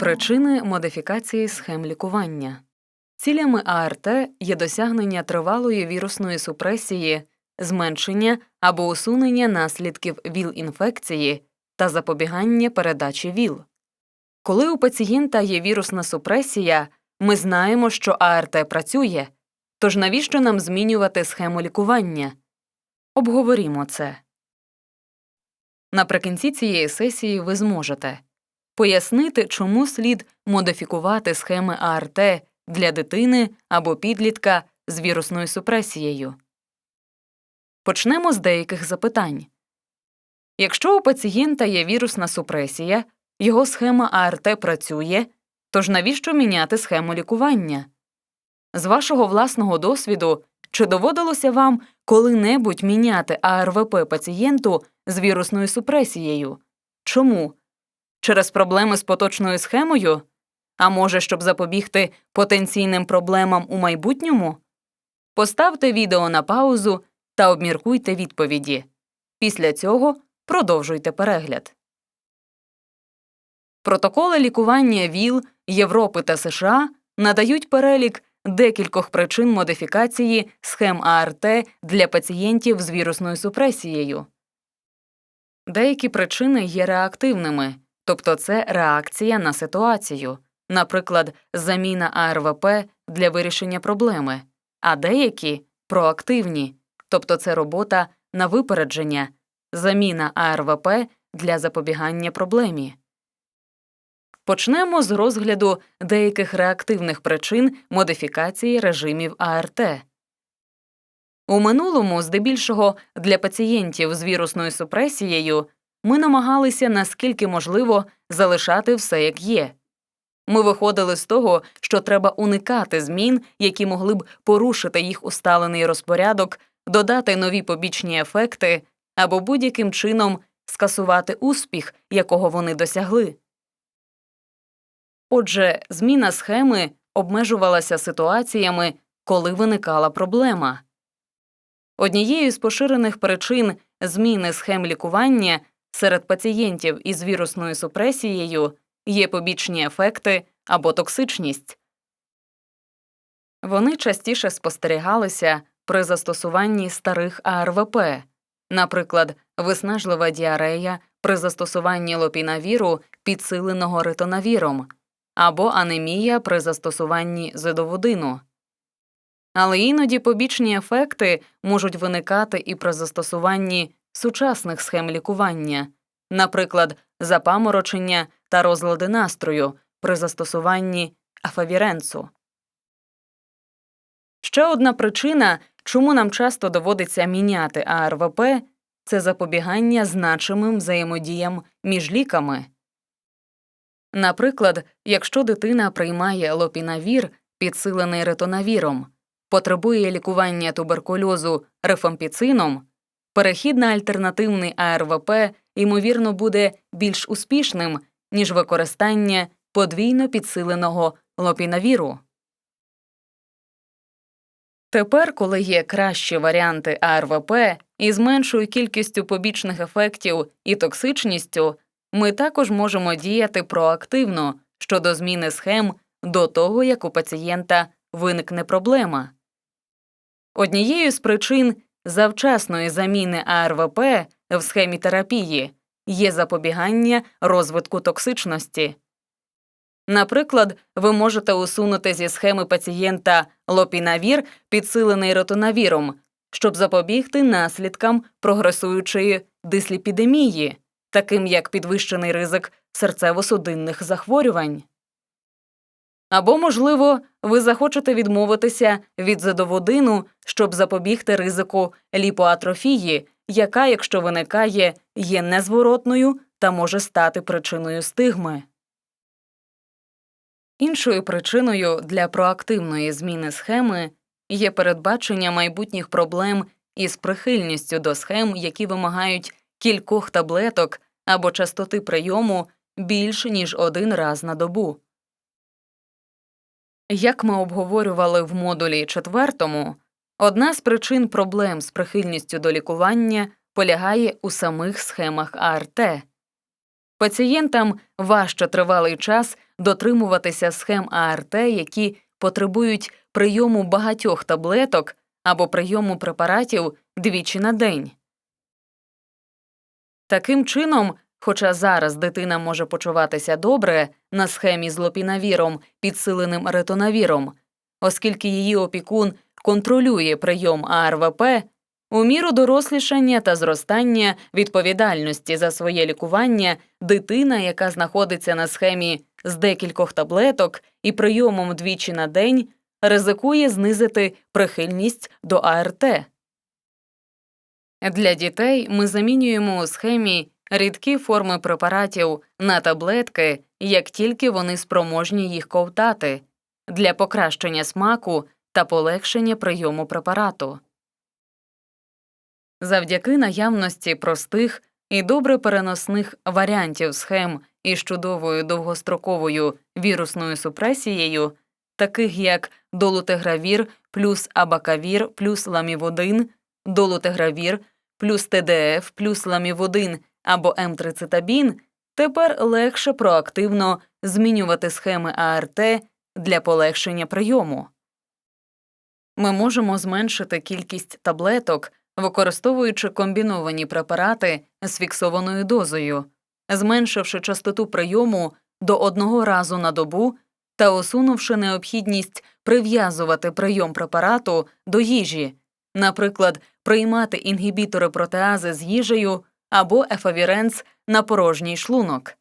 Причини модифікації схем лікування. Цілями АРТ є досягнення тривалої вірусної супресії, зменшення або усунення наслідків ВІЛ-інфекції та запобігання передачі ВІЛ. Коли у пацієнта є вірусна супресія, ми знаємо, що АРТ працює, тож навіщо нам змінювати схему лікування? Обговорімо це. Наприкінці цієї сесії ви зможете пояснити, чому слід модифікувати схеми АРТ для дитини або підлітка з вірусною супресією. Почнемо з деяких запитань. Якщо у пацієнта є вірусна супресія, його схема АРТ працює, тож навіщо міняти схему лікування? З вашого власного досвіду, чи доводилося вам коли-небудь міняти АРВП пацієнту з вірусною супресією? Чому? Через проблеми з поточною схемою? А може, щоб запобігти потенційним проблемам у майбутньому? Поставте відео на паузу та обміркуйте відповіді. Після цього продовжуйте перегляд. Протоколи лікування ВІЛ Європи та США надають перелік декількох причин модифікації схем АРТ для пацієнтів з вірусною супресією. Деякі причини є реактивними, тобто це реакція на ситуацію, наприклад, заміна АРВП для вирішення проблеми, а деякі проактивні, тобто це робота на випередження, заміна АРВП для запобігання проблемі. Почнемо з розгляду деяких реактивних причин модифікації режимів АРТ. У минулому, здебільшого для пацієнтів з вірусною супресією, ми намагалися наскільки можливо залишати все як є. Ми виходили з того, що треба уникати змін, які могли б порушити їх усталений розпорядок, додати нові побічні ефекти або будь-яким чином скасувати успіх, якого вони досягли. Отже, зміна схеми обмежувалася ситуаціями, коли виникала проблема. Однією з поширених причин зміни схем лікування серед пацієнтів із вірусною супресією є побічні ефекти або токсичність. Вони частіше спостерігалися при застосуванні старих АРВП, наприклад, виснажлива діарея при застосуванні лопінавіру, підсиленого ритонавіром, або анемія при застосуванні зидоводину. Але іноді побічні ефекти можуть виникати і при застосуванні сучасних схем лікування, наприклад, запаморочення та розлади настрою при застосуванні афавіренцу. Ще одна причина, чому нам часто доводиться міняти АРВП, це запобігання значимим взаємодіям між ліками. Наприклад, якщо дитина приймає лопінавір, підсилений ретонавіром, потребує лікування туберкульозу рифампіцином, перехід на альтернативний АРВП ймовірно буде більш успішним, ніж використання подвійно підсиленого лопінавіру. Тепер, коли є кращі варіанти АРВП із меншою кількістю побічних ефектів і токсичністю, ми також можемо діяти проактивно щодо зміни схем до того, як у пацієнта виникне проблема. Однією з причин завчасної заміни АРВП в схемі терапії є запобігання розвитку токсичності. Наприклад, ви можете усунути зі схеми пацієнта лопінавір, підсилений ротонавіром, щоб запобігти наслідкам прогресуючої дисліпідемії, таким як підвищений ризик серцево-судинних захворювань. Або, можливо, ви захочете відмовитися від задоводину, щоб запобігти ризику ліпоатрофії, яка, якщо виникає, є незворотною та може стати причиною стигми. Іншою причиною для проактивної зміни схеми є передбачення майбутніх проблем із прихильністю до схем, які вимагають кількох таблеток або частоти прийому більш ніж один раз на добу. Як ми обговорювали в модулі четвертому, одна з причин проблем з прихильністю до лікування полягає у самих схемах АРТ. Пацієнтам важче тривалий час дотримуватися схем АРТ, які потребують прийому багатьох таблеток або прийому препаратів двічі на день. Таким чином, хоча зараз дитина може почуватися добре на схемі з лопінавіром, підсиленим ретонавіром, оскільки її опікун контролює прийом АРВП, у міру дорослішання та зростання відповідальності за своє лікування дитина, яка знаходиться на схемі з декількох таблеток і прийомом двічі на день, ризикує знизити прихильність до АРТ. Для дітей ми замінюємо у схемі рідкі форми препаратів на таблетки, як тільки вони спроможні їх ковтати, для покращення смаку та полегшення прийому препарату. Завдяки наявності простих і добре переносних варіантів схем із чудовою довгостроковою вірусною супресією, таких як долутегравір плюс абакавір плюс ламіводин, долутегравір плюс ТДФ плюс ламіводин або М-трицитабін, тепер легше проактивно змінювати схеми АРТ для полегшення прийому. Ми можемо зменшити кількість таблеток, використовуючи комбіновані препарати з фіксованою дозою, зменшивши частоту прийому до одного разу на добу та усунувши необхідність прив'язувати прийом препарату до їжі, наприклад, приймати інгібітори протеази з їжею або ефавіренс на порожній шлунок.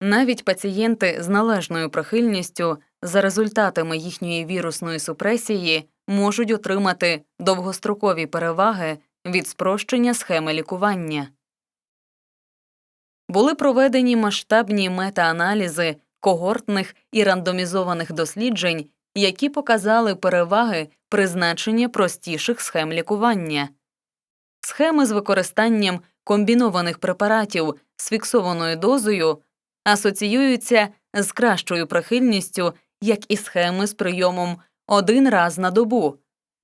Навіть пацієнти з належною прихильністю за результатами їхньої вірусної супресії можуть отримати довгострокові переваги від спрощення схеми лікування. Були проведені масштабні метааналізи когортних і рандомізованих досліджень, які показали переваги призначення простіших схем лікування. Схеми з використанням комбінованих препаратів з фіксованою дозою асоціюються з кращою прихильністю, як і схеми з прийомом один раз на добу,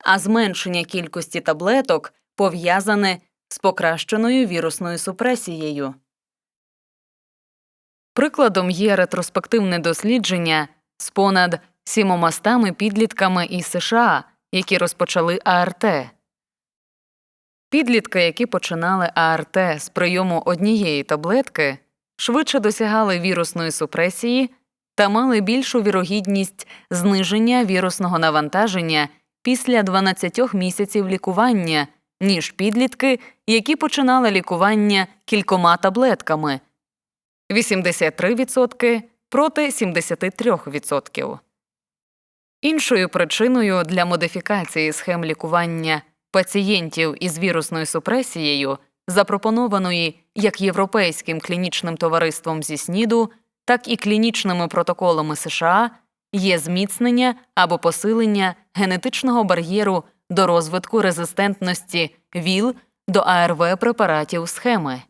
а зменшення кількості таблеток пов'язане з покращеною вірусною супресією. Прикладом є ретроспективне дослідження з понад сімомастами підлітками із США, які розпочали АРТ. Підлітки, які починали АРТ з прийому однієї таблетки, швидше досягали вірусної супресії та мали більшу вірогідність зниження вірусного навантаження після 12 місяців лікування, ніж підлітки, які починали лікування кількома таблетками 83% проти 73%. Іншою причиною для модифікації схем лікування пацієнтів із вірусною супресією, запропонованої як Європейським клінічним товариством зі СНІДу, так і клінічними протоколами США, є зміцнення або посилення генетичного бар'єру до розвитку резистентності ВІЛ до АРВ препаратів схеми.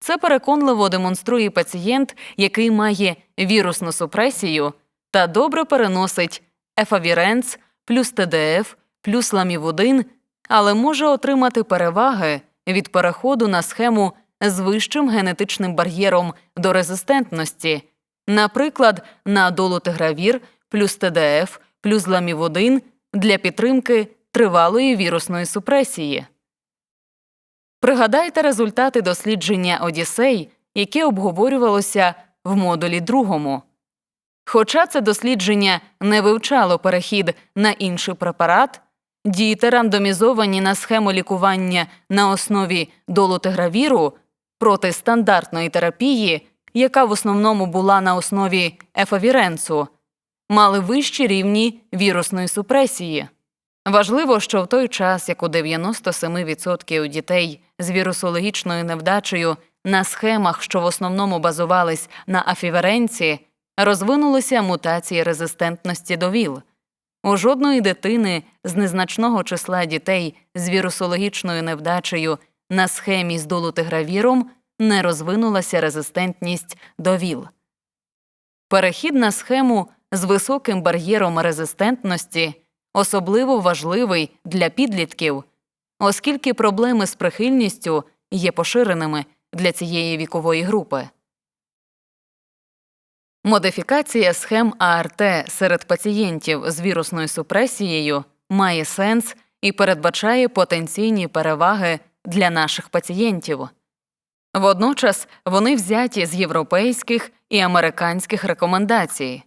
Це переконливо демонструє пацієнт, який має вірусну супресію та добре переносить ефавіренц плюс ТДФ плюс ламівудин, але може отримати переваги від переходу на схему з вищим генетичним бар'єром до резистентності, наприклад, на долутигравір плюс ТДФ плюс ламівудин для підтримки тривалої вірусної супресії. Пригадайте результати дослідження Одіссей, яке обговорювалося в модулі другому. Хоча це дослідження не вивчало перехід на інший препарат, діти, рандомізовані на схему лікування на основі долутигравіру проти стандартної терапії, яка в основному була на основі ефавіренсу, мали вищі рівні вірусної супресії. Важливо, що в той час, як у 97% дітей з вірусологічною невдачею на схемах, що в основному базувались на афіверенці, розвинулися мутації резистентності до ВІЛ. У жодної дитини з незначного числа дітей з вірусологічною невдачею на схемі з долутигравіром не розвинулася резистентність до ВІЛ. Перехід на схему з високим бар'єром резистентності особливо важливий для підлітків, оскільки проблеми з прихильністю є поширеними для цієї вікової групи. Модифікація схем АРТ серед пацієнтів з вірусною супресією має сенс і передбачає потенційні переваги для наших пацієнтів. Водночас вони взяті з європейських і американських рекомендацій.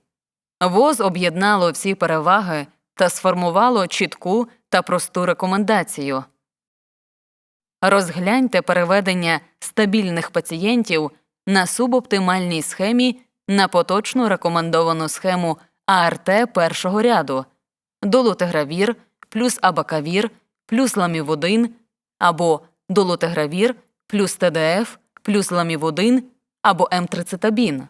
ВОЗ об'єднало всі переваги та сформувало чітку та просту рекомендацію. Розгляньте переведення стабільних пацієнтів на субоптимальній схемі на поточну рекомендовану схему АРТ першого ряду долутегравір плюс абакавір плюс ламівудин або долутегравір плюс ТДФ плюс ламівудин або М-трицетабін.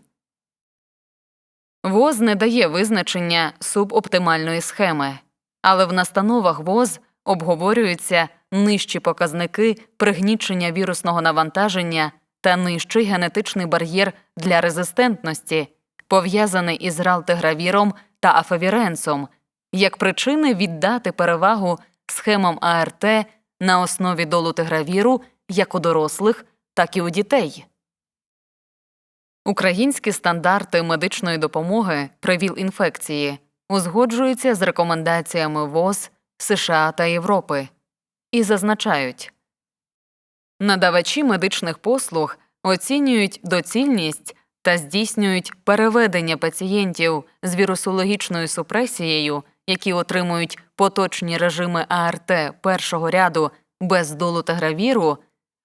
ВОЗ не дає визначення субоптимальної схеми, але в настановах ВОЗ обговорюються нижчі показники пригнічення вірусного навантаження та нижчий генетичний бар'єр для резистентності, пов'язаний із ралтегравіром та афавіренсом, як причини віддати перевагу схемам АРТ на основі долутигравіру як у дорослих, так і у дітей. Українські стандарти медичної допомоги при ВІЛ-інфекції узгоджуються з рекомендаціями ВОЗ, США та Європи і зазначають надавачі медичних послуг оцінюють доцільність та здійснюють переведення пацієнтів з вірусологічною супресією, які отримують поточні режими АРТ першого ряду без долутагравіру,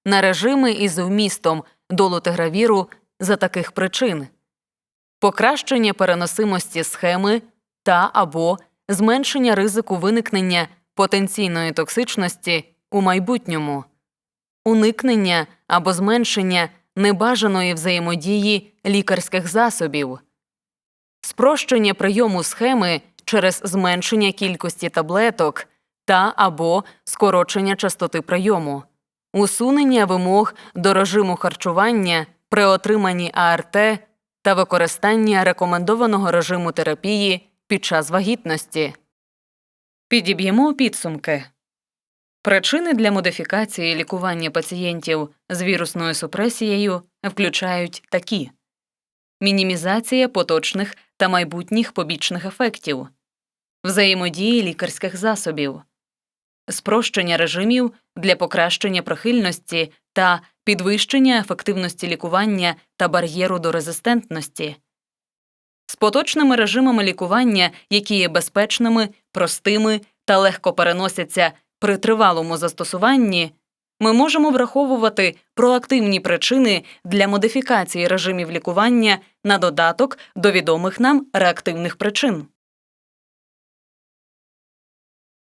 на режими із вмістом долутагравіру за таких причин. Покращення переносимості схеми та або зменшення ризику виникнення потенційної токсичності у майбутньому, уникнення або зменшення небажаної взаємодії лікарських засобів, спрощення прийому схеми через зменшення кількості таблеток та або скорочення частоти прийому, усунення вимог до режиму харчування при отриманні АРТ та використання рекомендованого режиму терапії під час вагітності. Підіб'ємо підсумки. Причини для модифікації лікування пацієнтів з вірусною супресією включають такі: мінімізація поточних та майбутніх побічних ефектів, взаємодії лікарських засобів, спрощення режимів для покращення прихильності та підвищення ефективності лікування та бар'єру до резистентності. З поточними режимами лікування, які є безпечними, простими та легко переносяться при тривалому застосуванні, ми можемо враховувати проактивні причини для модифікації режимів лікування на додаток до відомих нам реактивних причин.